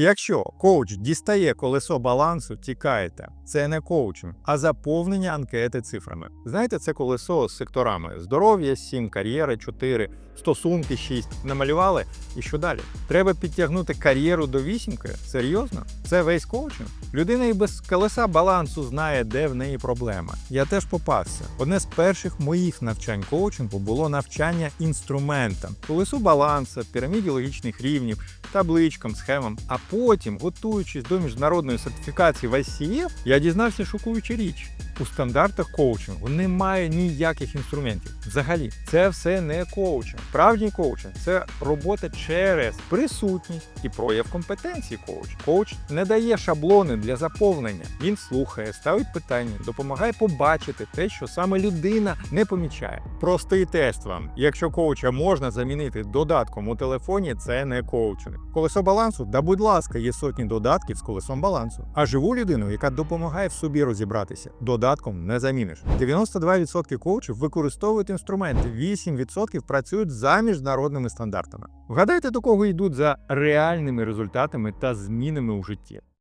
Якщо коуч дістає колесо балансу, тікайте. Це не коучинг, а заповнення анкети цифрами. Знаєте, це колесо з секторами: здоров'я 7, кар'єри, 4, стосунки 6. Намалювали. І що далі? Треба підтягнути кар'єру до вісімки? Серйозно? Це весь коучинг? Людина і без колеса балансу знає, де в неї проблема. Я теж попався. Одне з перших моїх навчань коучингу було навчання інструментам, колесу балансу, піраміді логічних рівнів, табличкам, схемам. А потім, готуючись до міжнародної сертифікації в ICF, я дізнався шокуючу річ. У стандартах коучингу немає ніяких інструментів. Взагалі, це все не коучинг. Справжній коучинг це робота через присутність і прояв компетенції коуча. Коуч не дає шаблони для заповнення. Він слухає, ставить питання, допомагає побачити те, що саме людина не помічає. Простий тест вам. Якщо коуча можна замінити додатком у телефоні, це не коучинг. Колесо балансу, да будь ласка, є сотні додатків з колесом балансу. А живу людину, яка допомагає в собі розібратися, додатком не заміниш. 92% коучів використовують інструменти, 8% працюють за міжнародними стандартами. Вгадайте, до кого йдуть за реальними результатами та змінами у житті.